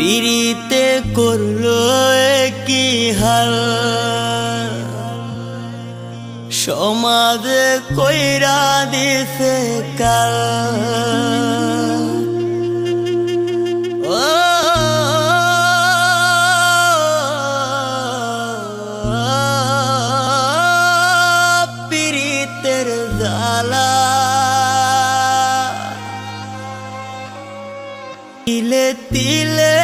পিড়িতে করল কি হাল। সমাজে কইরা দিছে কাল। তিলে তিলে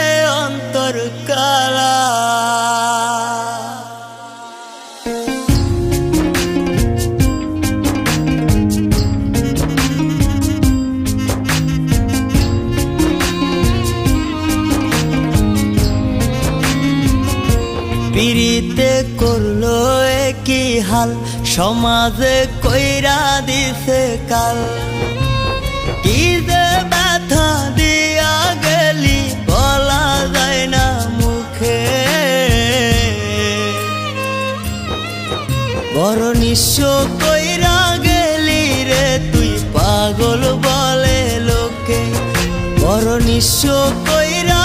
পিড়িতে করল কি হাল সমাজে কইরা দিছে কাল। কি বড় নিঃস্ব কইরা গেলি রে তুই পাগল বলে লোকে। বড় নিঃস্ব কইরা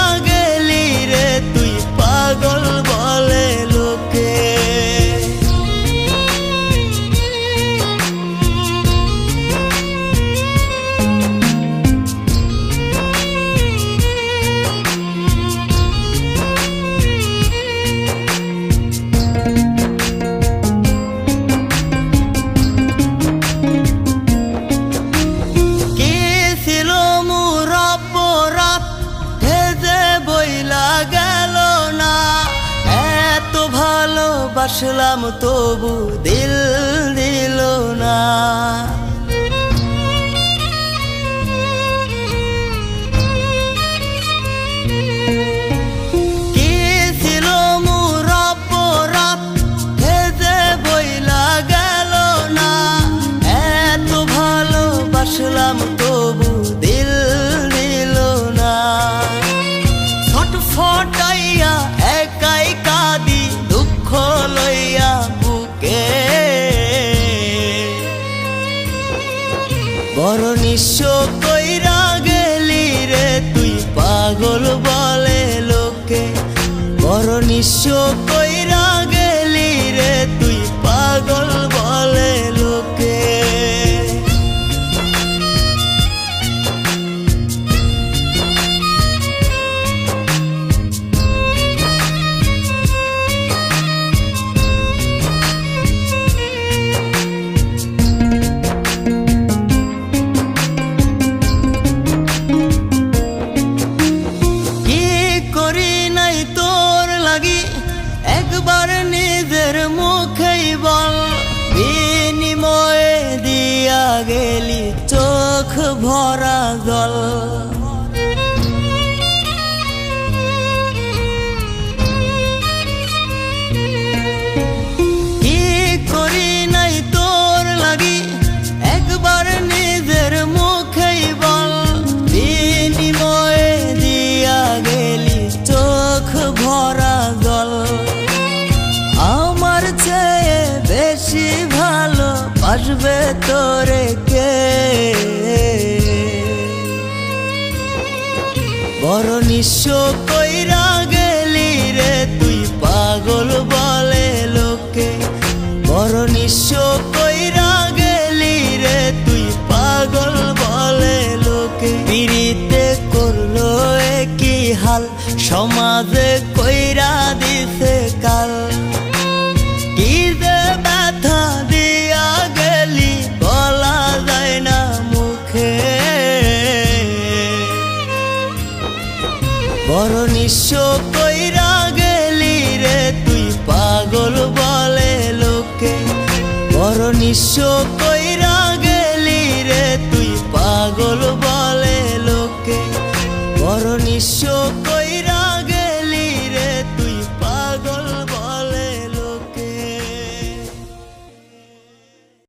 ভালোবাসলাম তবু দিল দিল না। নিঃস্ব কইরা গেলি রে তুই পাগল বলে লোকে। বড় নিঃস্ব কইরা লাগি একবার নিজের মুখেই বল বিনিময়ে দিয়া গেলি চোখ ভরা জল। ভালো বাসবে তোরে কে? বড় নিঃস্ব কইরা বড় নিঃস্ব তুই পাগল বলে লোকে। বড় নিঃস্ব তুই পাগল বলে লোকে।